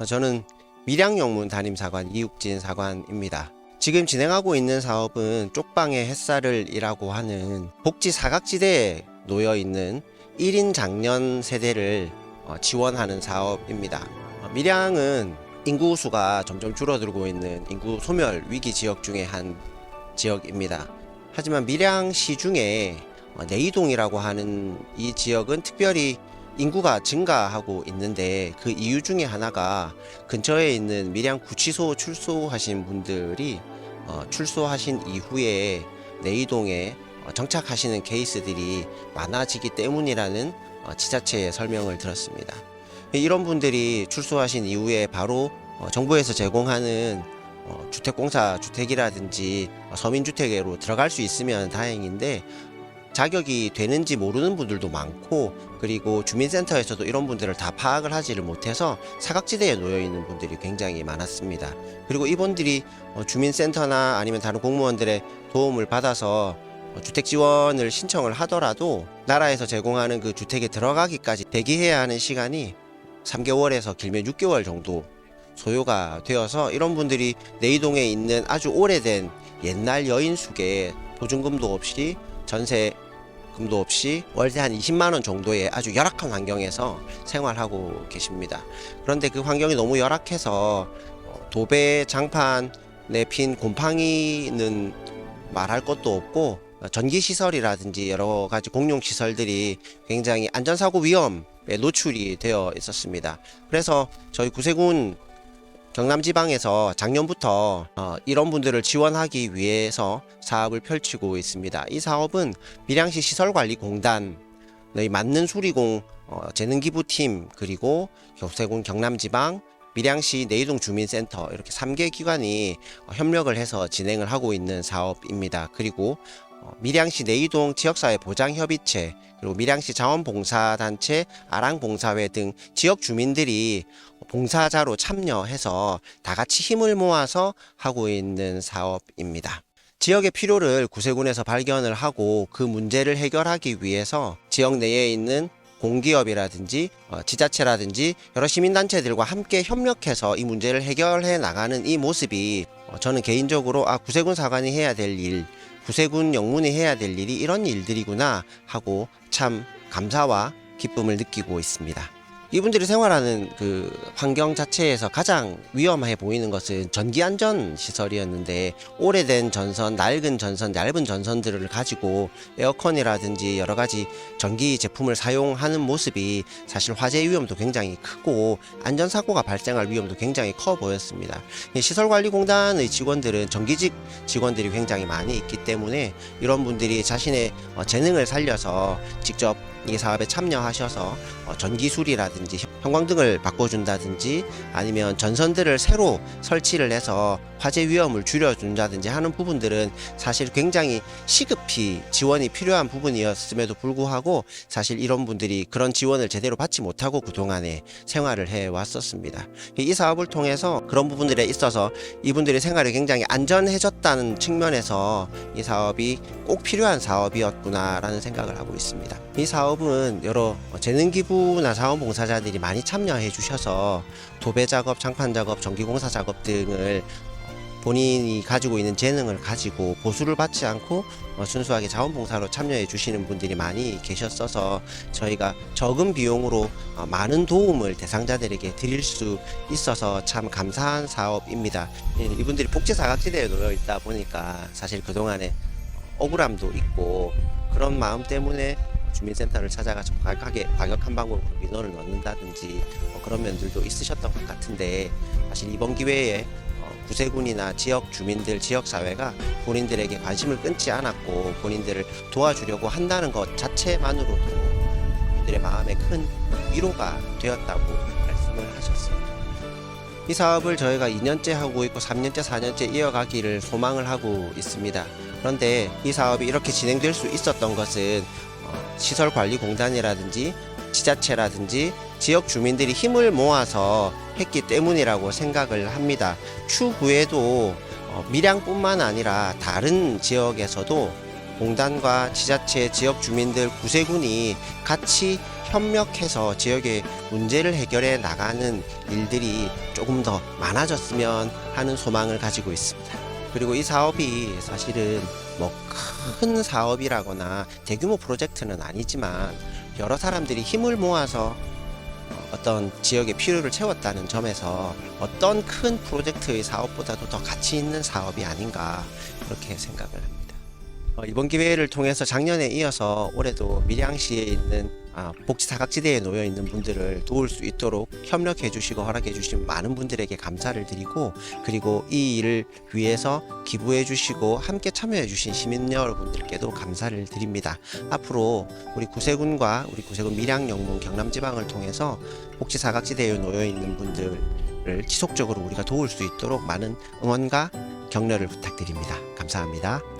어, 저는 밀양영문 담임사관 이육진 사관입니다. 지금 진행하고 있는 사업은 쪽방의 햇살을이라고 하는 복지 사각지대에 놓여 있는 1인 장년 세대를 어, 지원하는 사업입니다. 어, 밀양은 인구 수가 점점 줄어들고 있는 인구 소멸 위기 지역 중에 한 지역입니다. 하지만 밀양시 중에 어, 내이동이라고 하는 이 지역은 특별히 인구가 증가하고 있는데 그 이유 중에 하나가 근처에 있는 밀양 구치소 출소하신 분들이 어, 출소하신 이후에 내이동에 어, 정착하시는 케이스들이 많아지기 때문이라는 어, 지자체의 설명을 들었습니다. 이런 분들이 출소하신 이후에 바로 어, 정부에서 제공하는 어, 주택공사 주택이라든지 어, 서민주택으로 들어갈 수 있으면 다행인데 자격이 되는지 모르는 분들도 많고 그리고 주민센터에서도 이런 분들을 다 파악을 하지를 못해서 사각지대에 놓여 있는 분들이 굉장히 많았습니다. 그리고 이분들이 어, 주민센터나 아니면 다른 공무원들의 도움을 받아서 어, 주택 지원을 신청을 하더라도 나라에서 제공하는 그 주택에 들어가기까지 대기해야 하는 시간이 3개월에서 길면 6개월 정도 소요가 되어서 이런 분들이 내이동에 있는 아주 오래된 옛날 여인숙에 보증금도 없이 전세금도 없이 월세 한 20만 원 정도의 아주 열악한 환경에서 생활하고 계십니다. 그런데 그 환경이 너무 열악해서 어, 도배 장판에 핀 곰팡이는 말할 것도 없고 어, 전기 시설이라든지 여러 가지 공용 시설들이 굉장히 안전사고 위험에 노출이 되어 있었습니다. 그래서 저희 구세군 경남지방에서 작년부터 어, 이런 분들을 지원하기 위해서 사업을 펼치고 있습니다. 이 사업은 밀양시 시설관리공단, 의 맞는 수리공 어, 재능기부팀 그리고 교세군 경남지방 밀양시 내이동 주민센터 이렇게 3개 기관이 어, 협력을 해서 진행을 하고 있는 사업입니다. 그리고 어, 밀양시 내이동 지역사회 보장협의체 그리고 밀양시 자원봉사단체 아랑봉사회 등 지역 주민들이 봉사자로 참여해서 다 같이 힘을 모아서 하고 있는 사업입니다. 지역의 필요를 구세군에서 발견을 하고 그 문제를 해결하기 위해서 지역 내에 있는 공기업이라든지 어, 지자체라든지 여러 시민단체들과 함께 협력해서 이 문제를 해결해 나가는 이 모습이 어, 저는 개인적으로 아 구세군 사관이 해야 될 일, 구세군 영문이 해야 될 일이 이런 일들이구나 하고 참 감사와 기쁨을 느끼고 있습니다. 이분들이 생활하는 그 환경 자체에서 가장 위험해 보이는 것은 전기 안전 시설이었는데 오래된 전선, 낡은 전선, 얇은 전선들을 가지고 에어컨이라든지 여러 가지 전기 제품을 사용하는 모습이 사실 화재 위험도 굉장히 크고 안전 사고가 발생할 위험도 굉장히 커 보였습니다. 이 시설관리공단의 직원들은 정기직 직원들이 굉장히 많이 있기 때문에 이런 분들이 자신의 어, 재능을 살려서 직접 이 사업에 참여하셔서 어, 전기술이라든지 형광등을 바꿔준다든지 아니면 전선들을 새로 설치를 해서 화재 위험을 줄여준다든지 하는 부분들은 사실 굉장히 시급히 지원이 필요한 부분이었음에도 불구하고 사실 이런 분들이 그런 지원을 제대로 받지 못하고 그동안에 생활을 해 왔었습니다. 이 사업을 통해서 그런 부분들에 있어서 이분들의 생활이 굉장히 안전해졌다는 측면에서 이 사업이 꼭 필요한 사업이었구나라는 생각을 하고 있습니다. 이 사업 은 여러 재능기부나 자원봉사자들이 많이 참여해 주셔서 도배 작업, 장판 작업, 전기공사 작업 등을 본인이 가지고 있는 재능을 가지고 보수를 받지 않고 어, 순수하게 자원봉사로 참여해 주시는 분들이 많이 계셨어서 저희가 적은 비용으로 어, 많은 도움을 대상자들에게 드릴 수 있어서 참 감사한 사업입니다. 예, 이분들이 복지 사각지대에 놓여 있다 보니까 사실 그동안에 억울함도 있고 그런 마음 때문에 주민센터를 찾아가서 과격하게 과격한 방법으로 민원을 넣는다든지 어, 그런 면들도 있으셨던 것 같은데 사실 이번 기회에 어, 구세군이나 지역 주민들, 지역 사회가 본인들에게 관심을 끊지 않았고 본인들을 도와주려고 한다는 것 자체만으로도 그들의 마음에 큰 위로가 되었다고 말씀을 하셨습니다. 이 사업을 저희가 2년째 하고 있고 3년째, 4년째 이어가기를 소망을 하고 있습니다. 그런데 이 사업이 이렇게 진행될 수 있었던 것은 어, 시설관리공단이라든지 지자체라든지 지역 주민들이 힘을 모아서 했기 때문이라고 생각을 합니다. 추후에도 어, 밀양뿐만 아니라 다른 지역에서도 공단과 지자체 지역 주민들 구세군이 같이 협력해서 지역의 문제를 해결해 나가는 일들이 조금 더 많아졌으면 하는 소망을 가지고 있습니다. 그리고 이 사업이 사실은 뭐 큰 사업이라거나 대규모 프로젝트는 아니지만 여러 사람들이 힘을 모아서 어, 어떤 지역의 필요를 채웠다는 점에서 어떤 큰 프로젝트의 사업보다도 더 가치 있는 사업이 아닌가 그렇게 생각을 합니다. 어, 이번 기회를 통해서 작년에 이어서 올해도 밀양시에 있는 아, 복지 사각지대에 놓여 있는 분들을 도울 수 있도록 협력해 주시고 허락해 주신 많은 분들에게 감사를 드리고 그리고 이 일을 위해서 기부해 주시고 함께 참여해 주신 시민 여러분들께도 감사를 드립니다. 앞으로 우리 구세군과 우리 구세군 밀양 영문 경남 지방을 통해서 복지 사각지대에 놓여 있는 분들을 지속적으로 우리가 도울 수 있도록 많은 응원과 격려를 부탁드립니다. 감사합니다.